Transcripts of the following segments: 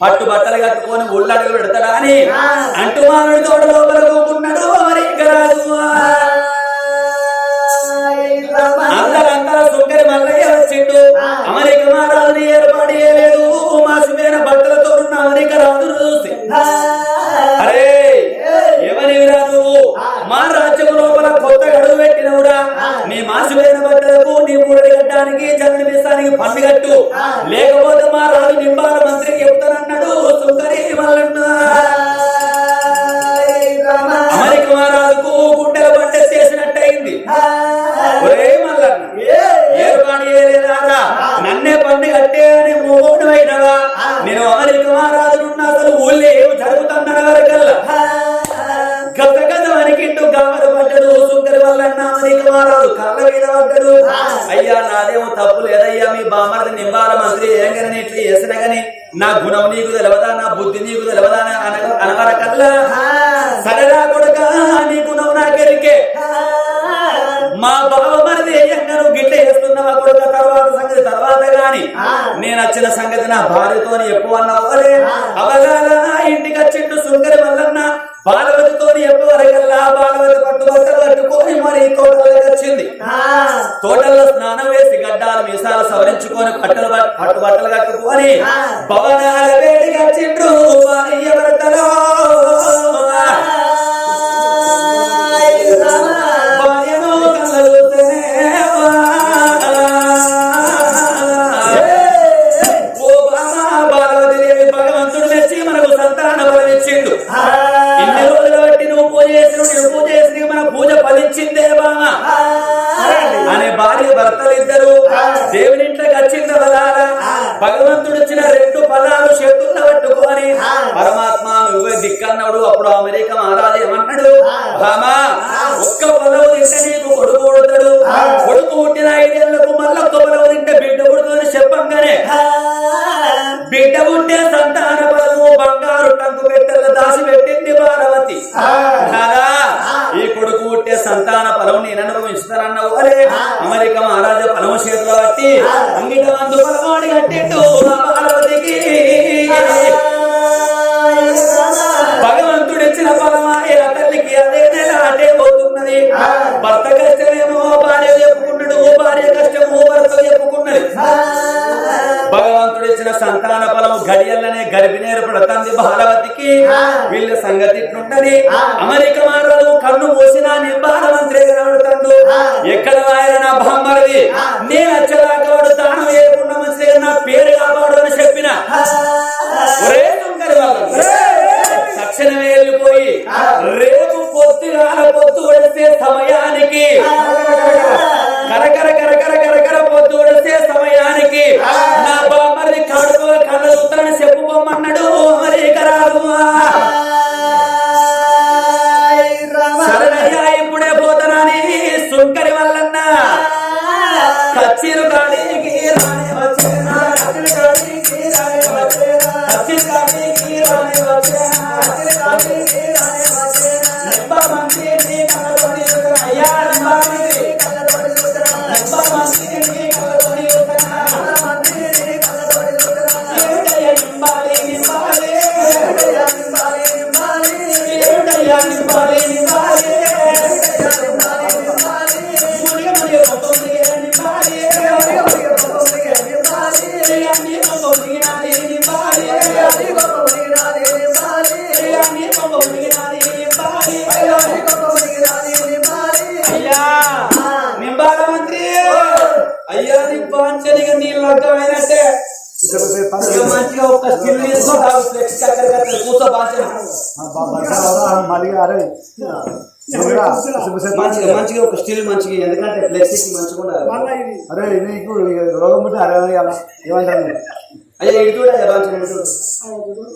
పట్టు బట్టలు కట్టుకొని ఉళ్ళడుగు పెడతాడా అని అంటూ మామిడి తోట లోపల కూకున్నాడు అందరంతా సుంకరి మల్లయ్య వచ్చిండు. అమెరిక మహారాజుని ఏర్పాటు చేయలేదు. మాసిపోయిన బట్టలతో ఉన్న అమెరిక రాజును చూసి అరే ఎవరివిరా నువ్వు? మా రాజ్యం లోపల కొత్త గడువు పెట్టినవురా. నీ మాసిపోయిన బట్టలకు గడ్డానికి జగన్ మిస్తానికి పన్ను కట్టు. లేకపోతే మా రాజు నింబాల మంత్రికి చెప్తానన్నాడు. సుంకరి మల్లన్న. అమెరిక మహారాజుకు గుండెల బండ చేసినట్టయింది. ఒరే మల్లన్న ఏర్పాటు చేయలేదారా నన్నే అని మూడు అయినవా? నేను కళ్ళ మీద పడ్డడు. అయ్యా నాదేమో తప్పు లేదయ్యా మీ బామ్మది నింబాల మంత్రి ఏం గని ఇట్లా చేసిన గని నా గుణం నీకు తెలవదా నా బుద్ధి నీకు తెలవదా అనవర కల్లా కొడుక నీ గుణం నాకెరికే మా బావ మరిది ఎంగను గిట్ల చేస్తున్నావా కొడుక తర్వాత సంగతి తర్వాత గాని. నేను వచ్చిన సంగతి నా భార్యతో ఎక్కువ అన్నవలే అవగాల ఇంటికి వచ్చిండు సుంకరి మల్లన్న. బాలవతితో ఎక్కువ వరకల్లా బాలవతి పట్టు బట్టలు కట్టుకొని మరి తోటలోకి వచ్చింది. తోటల్లో స్నానం వేసి గడ్డాలు మీసాలు సవరించుకొని బట్టలు పట్- పట్టు బట్టలు కట్టుకొని భవనాల వచ్చిండ్రు భార్య భర్తలో దిక్కన్నాడు అప్పుడు అమెరికా మహారాజు ఏమన్నాడు? రామా ఒక్క పొలవు తింటే నీకు కొడుకు పుడతాడు. కొడుకు పుట్టిన ఐదేళ్ళకు మళ్ళీ ఒక్క పొలవు తింటే బిడ్డ పుడుతుందని చెప్పంగానే బిడ్డ ఉంటే సంతాన బలము బంగారు టంకు పెట్టెల దాసి పెట్టింది పార్వతి. కాదా ఈ కొడుకు పుట్టే సంతాన ఫలం నేను అనుభవిస్తానన్నావు అరే అమెరికా మహారాజా ఫలము చేతిలో బట్టి అంగిట మందు ఫలమాడి కట్టిండు. సంతాన ఫలము గడియల్లనే గర్భిణీరు పడుతుంది బాలవతికి. వీళ్ళ సంగతి ఇట్లుంటది. అమెరికా మాటలు కన్ను మూసిన నింబాల మంత్రి కనబడుతాడు ఎక్కడ ఆయన నా బామ్మరిది? నేను వచ్చేదాకా వాడు తాను వేయకుండా మంచిగా నా పేరు కాపాడు అని చెప్పిన తక్షణమే వెళ్ళిపోయి రేపు పొద్దుగాల పొద్దు వడిసే సమయానికి. కరకర కరకర కరకర పొద్దు వడిసే సమయానికి. కడుపు చెప్పుకోమన్నాడు మరి రాదు స్టిల్ తీసుకో తాగు ఫ్లెక్స్ చక్కెర కట్టలు కూర్చో బాగా మళ్ళీ అరే మంచిగా మంచిగా ఒక స్టిల్ మంచిగా ఎందుకంటే ఫ్లెక్సీకి మంచిగా ఉండాలి అరే నీకు రోగం పుట్టి అరే ఏమంటారు? అయ్యా కూడా మంచిగా చూడు.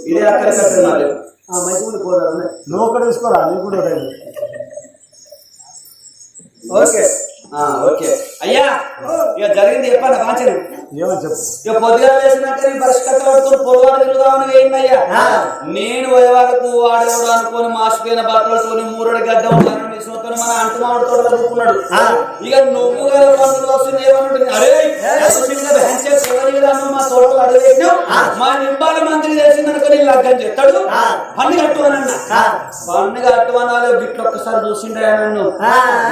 ఇదే అక్కడ మంచిగా ఉండి పోతారు నువ్వు ఒకటి తీసుకోరా? నీకు కూడా. ఓకే. ఆ, ఓకే. అయ్యా ఇక జరిగింది చెప్పాలి చెప్పు ఇక పొద్దుగా వేసినాక నేను పరిష్కర్త పడుకొని పొలవాడు తిరుగుదామని నేను పోయే వరకు వాడేవాడు అనుకొని మాసిపోయిన బట్టలతోని మూరడి గడ్డ ఉన్నాను నీ సొంతను మన అంటుమావిడ తోటలో కూకున్నాడు ఇక నువ్వు గల పనులు వస్తుంది ఏమనుంటుంది అరే సుశీల్గా బ్యాన్ చేసి ఎవరి విధానం మా తోటలు మా నింబాల మంత్రి తెలిసిందనుకో నేను లగ్గం చేస్తాడు. పన్ను కట్టువనన్నా పన్ను కట్టువనాలో గిట్లు ఒక్కసారి చూసిండే నన్ను.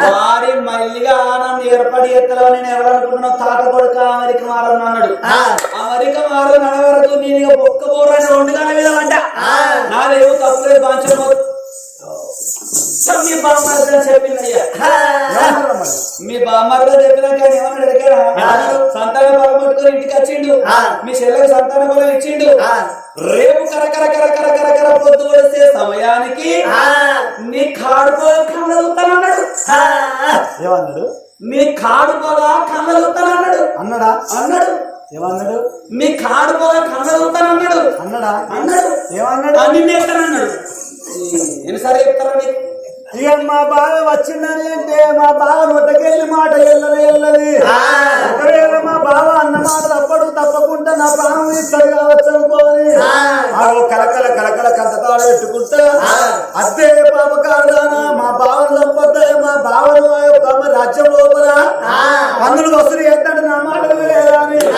వాడి మళ్ళీగా నన్ను ఏర్పడి ఎత్తలో నేను ఎవరనుకుంటున్నా తాత కొడుక అమెరికా మారని అన్నాడు. అమెరికా మారని అనే వరకు నేను ఒక్క పోరాని రెండు గానే మీద అంట నాదేమో తప్పులేదు బాంచడం మీ బామ్మర్ది అని చెప్పింది అయ్యా ఏమంటారు మరి? మీ బామ్మర్ది చెప్పినాక ఏమన్నా అడిగారా? సంతాన బలం పట్టుకొని ఇంటికి వచ్చిండు. మీ చెల్లెకి సంతాన బలం ఇచ్చిండు. రేపు కరకర కరకర కరకర పొద్దు పడితే సమయానికి నీ కాడుకో కళ్ళవుతానన్నాడు ఏమన్నాడు? మీ కాడుకోగా కళ్ళవుతానన్నాడు అన్నడా? అన్నాడు. ఏమన్నాడు? మీ కాడుకోగా కళ్ళవుతానన్నాడు అన్నడా? అన్నాడు. ఏమన్నాడు? అన్ని నేస్తానన్నాడు మా బావ వచ్చిందని అంటే మా బావ నొట్టకెళ్ళి మాట ఎల్లది ఎల్లది ఒకవేళ మా బావ అన్న మాట తప్పడు తప్పకుండా నా ప్రాణం ఇస్తాడు కావచ్చు అనుకోని కలకల కలకల కంటతాడు పెట్టుకుంటా అదే పాప కాదుదానా మా బావను చంపొద్దా మా బావను యొక్క రాజ్యం లోపల. పన్నులు వసూలు చేస్తాడు నా మాట లేదా నేను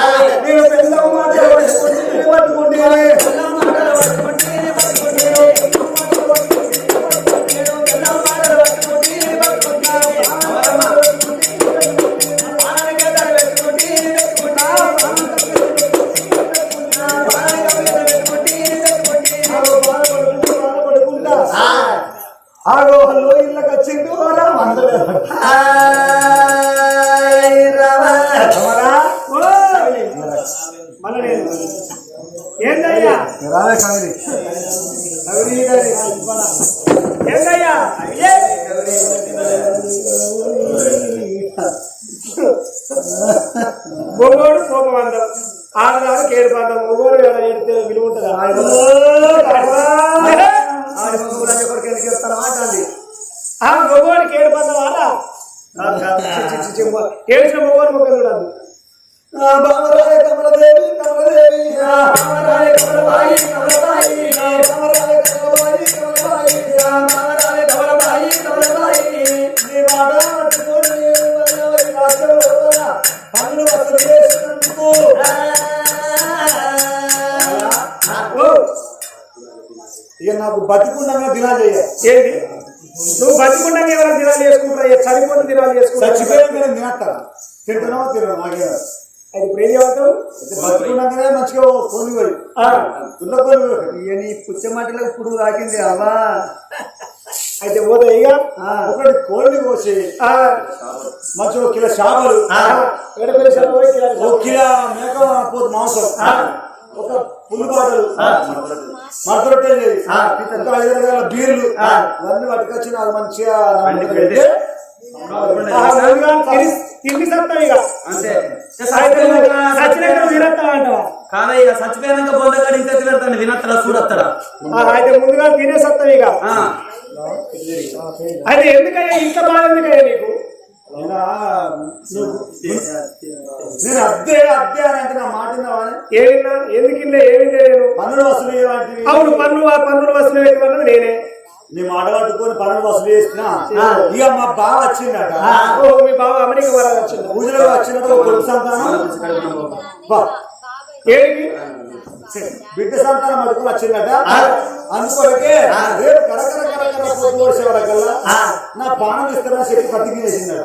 ఇక నాకు బతికుండగా దినా చేయ. ఏంది నువ్వు బతికుండా ఎవరైనా దినాలు చేసుకుంటారా? చనిపోతే దినాలు చేసుకుంటారా? చచ్చిపోయిన తినేస్తారా? తింటున్నావా తినవు నాకే అది ఇప్పుడు ఏం మంచిగా కొని పోయి ఆ, ఉన్న కొని ఇక నీ పుచ్చమాటిలో పురుగు తాకింది అవా అయితే పోతా ఇక ఒకటి కోడిని కోసి ఆ, మంచిగా ఒక కిలో చేపలు. ఒక కిలో మేక పోతు మాంసం. ఒక పుల్లు బాటలు. మరొకటి ఐదు రకాల బీర్లు. ఇవన్నీ పట్టుకొచ్చి నాకు మంచిగా సత్తావు ఇక. అంతే. సచ్చినాక తినత్తావు అంటావా కాదా ఇక చచ్చిపోయాక బొందగాడు ఇంకా తిడతాడు వినత్తడా చూడత్తడా? ఆ, అయితే ముందుగా తినే సత్తావు ఇక. ఆ, అది ఎందుకయ్యా ఇంత బాధ ఎందుకయ్యా నీకు? నేను అద్దే అద్దే అని అంటే నా మాట? ఏమిన్నా ఎందుకు ఇల్లే నేను? పన్నులు వసూలు అవును పన్ను పన్నులు వసూలు పెట్టమన్నది నేనే. నీ మాట పట్టుకొని పన్నులు వసూలు చేసిన ఇక మా బావ వచ్చిందట. మీ బావ అమెరికా వచ్చింది. పూజలో వచ్చినట్టు కొడుకు సంతానం? బా, ఏడికి బిడ్డ సంతానం పట్టుకొని వచ్చిందట. అందుకొరకే రేపు కరకర కరకర వరకల్లా నా ప్రాణం ఇస్తారని చెప్పి బతికి వేసిందట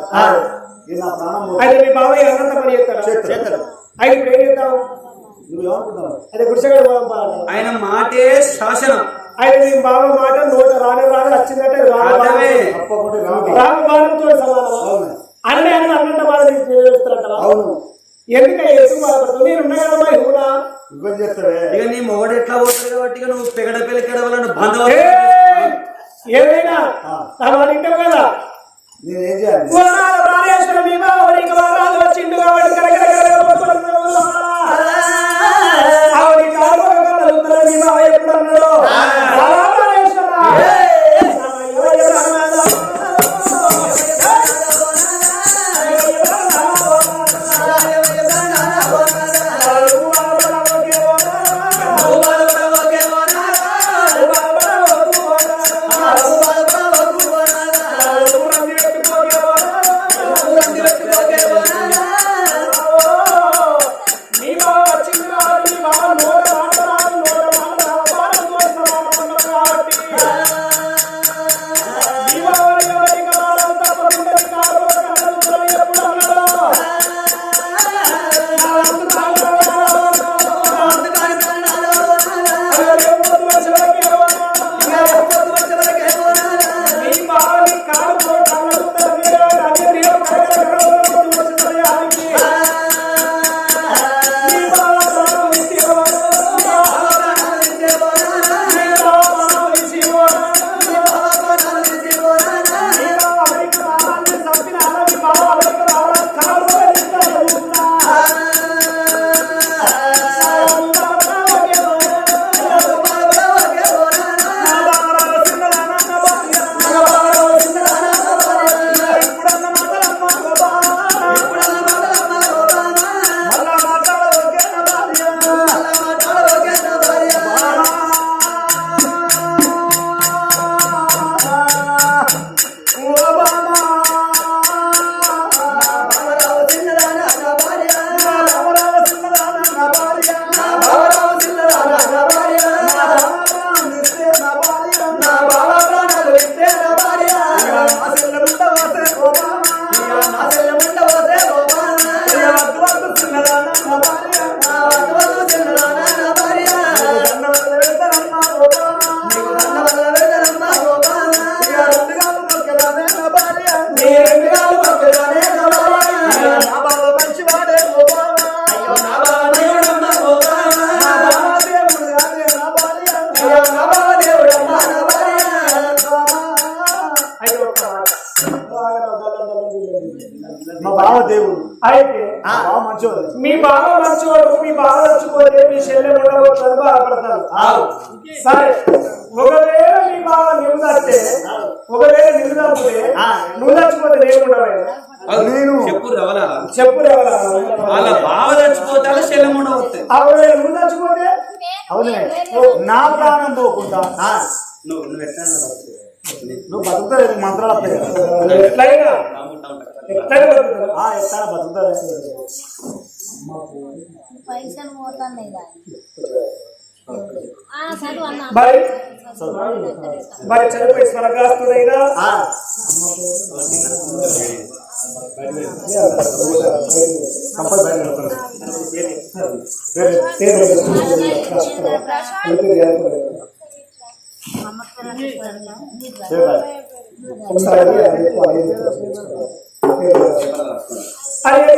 ఇది నా ప్రాణం పోతుంది. అయితే మీ బావ అన్నంత పని చేస్తాడా? చేస్తాడు. అయితే ఇప్పుడు ఏం చేస్తావు? నువ్వేమనుకుంటున్నావు? అదే గుడిసెగడ. ఆయన మాటే శాసనం. ఆయన నీ బావ మాట? నోట రాని రాని వచ్చిందంటే రామ అర్థమే. తప్పకుండా రాము. రామ బాణంతో సమానం అన్నీ అని అన్నంత బాధ చేస్తారంట అవును. ఎందుకంటే ఎందుకు బాధపడుతుంది నేను ఉన్నా కదా ఇవ్వనా ఇబ్బంది చేస్తావే. ఇక నీ మొగడు ఎట్లా పోతుంది కాబట్టి ఇక నువ్వు పెగడ బంధ నా మాట కదా? నేనేం చేయాలి? మంచోడు మీ బావ మంచివాడు మీ బావ చచ్చిపోతే మీ శల్యం ఉండబోతుంది బాధపడతారు. సరే ఒకవేళ మీ బావ నువ్వు చస్తే ఒకవేళ నువ్వు చచ్చిపోతే నువ్వు చచ్చిపోతే నేను ఉండవు. నేను. చెప్పు రవలా చెప్పు ఎవరా వాళ్ళ బావ చచ్చిపోతే శల్యం ఉండవద్దు ఒకవేళ నువ్వు చచ్చిపోతే? అవునే. నా ప్రాణం పోకుండా. నువ్వు నువ్వు ఎట్లా నువ్వు బతుకుతావు మంత్రాలు వస్తాయి. ఎట్లయినా. ఎట్లయినా బతుకుతావు. ఆ, ఎట్లా బతుకుతావు పైసలు పోతున్నాయి దాన్ని ఆ, చదువు అన్న మరి మరి అరే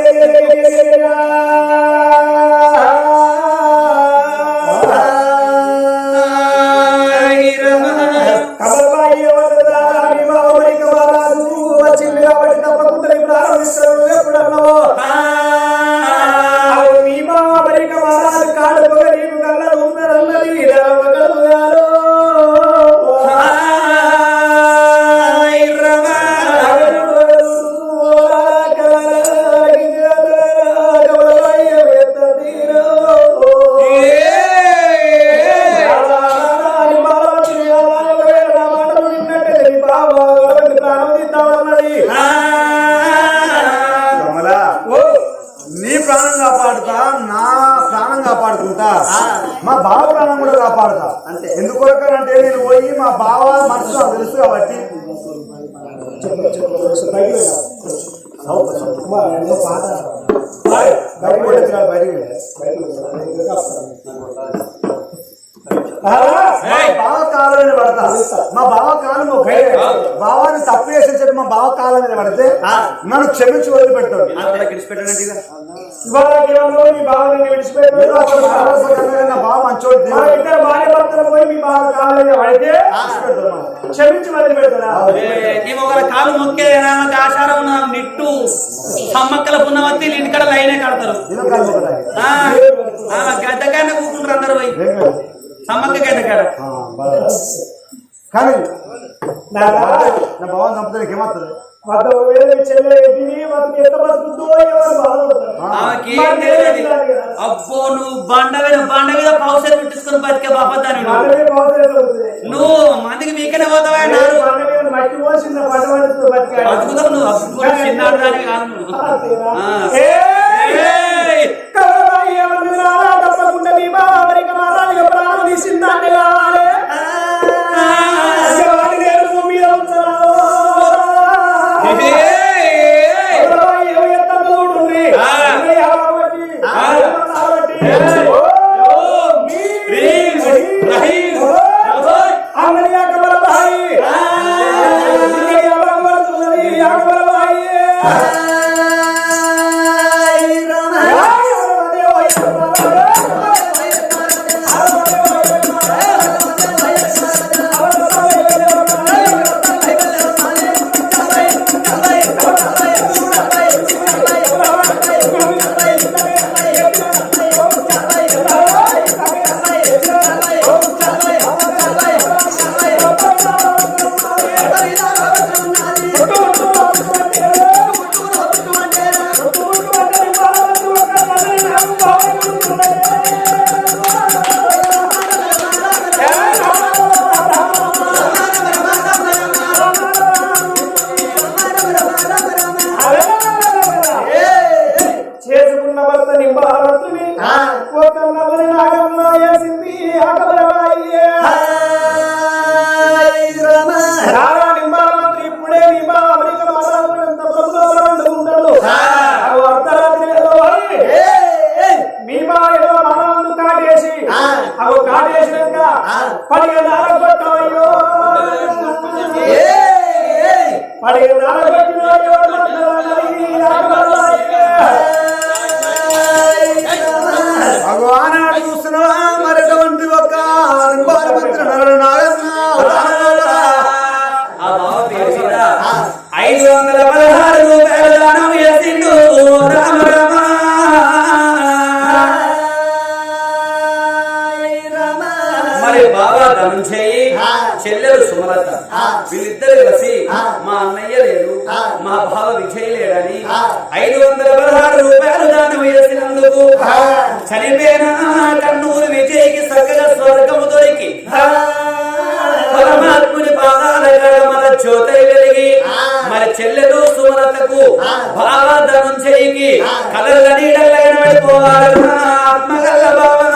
మా బావ ప్రాణం కూడా కాపాడుతా. అంటే ఎందుకొరకనంటే నేను పోయి మా బావ మనసు నాకు తెలుసు కాబట్టి. బావ కాలం పడతా. మా బావ కాలం ఒక బావాన్ని తప్పు చేసేటట్టు మా బావ కాలం పడితే నన్ను క్షమించి వదిలి బావ మంచోడు ఇద్దరు భార్య పోయి మీ బావ కాలం మీద పడితే క్షమించి వదిలి పెడతాడా కాలు మొక్కేదేనా ఆచారం నిట్టు సమ్మక్కల పున్నమత్తి ఇంటికడ లైనే కడతారు. గద్దకాయ కూకుంటారు అందరు అబ్బో నువ్వు బండ మీద బండ మీద పౌసలు పెట్టుకుని బతికే బాపదాని నువ్వు మందికి మీకనే పోతావా బతుకుతావు నువ్వు. చిన్నాడు దానికి కాదు తప్పకుండా వలతకు భావార్థనం చేయికి కలల నీడలైన పోవాలి. ఆత్మగల్ల భావ.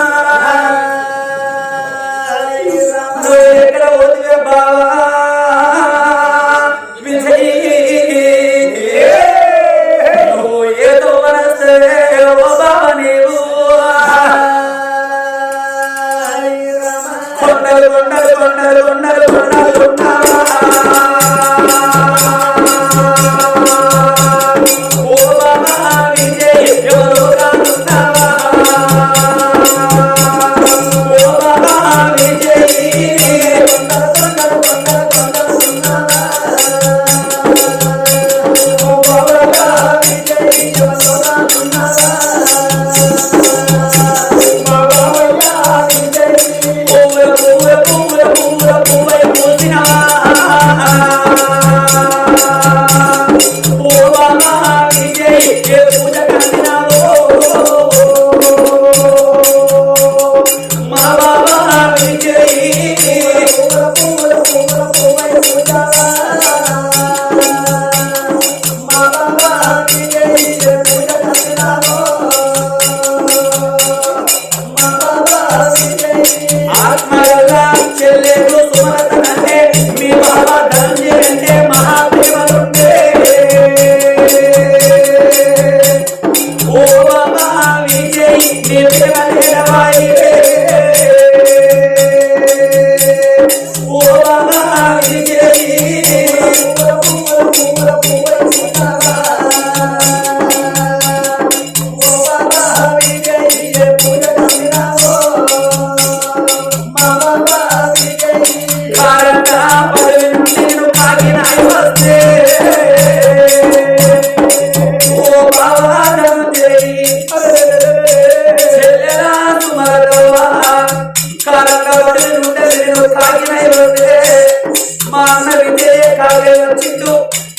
మా అన్న విజయ కాగే వచ్చిండు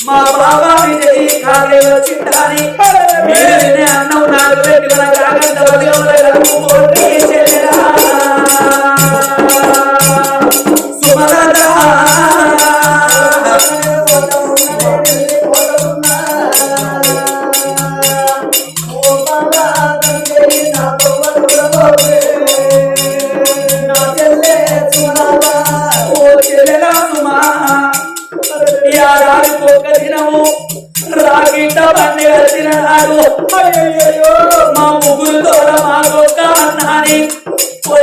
మా బావ విజయ కాగే వచ్చిండు అని అన్నం నాలుగు రెండు మన కాగంత మా ముగ్గురు తోడ మాకొక్క అన్నాని ఓ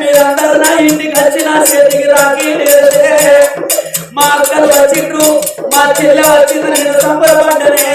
మీరందరూ నా ఇంటికి వచ్చిన చేతికి మా అక్కలు వచ్చిండ్రు మా చెల్లె వచ్చింది నేను సంబరపడ్డనే.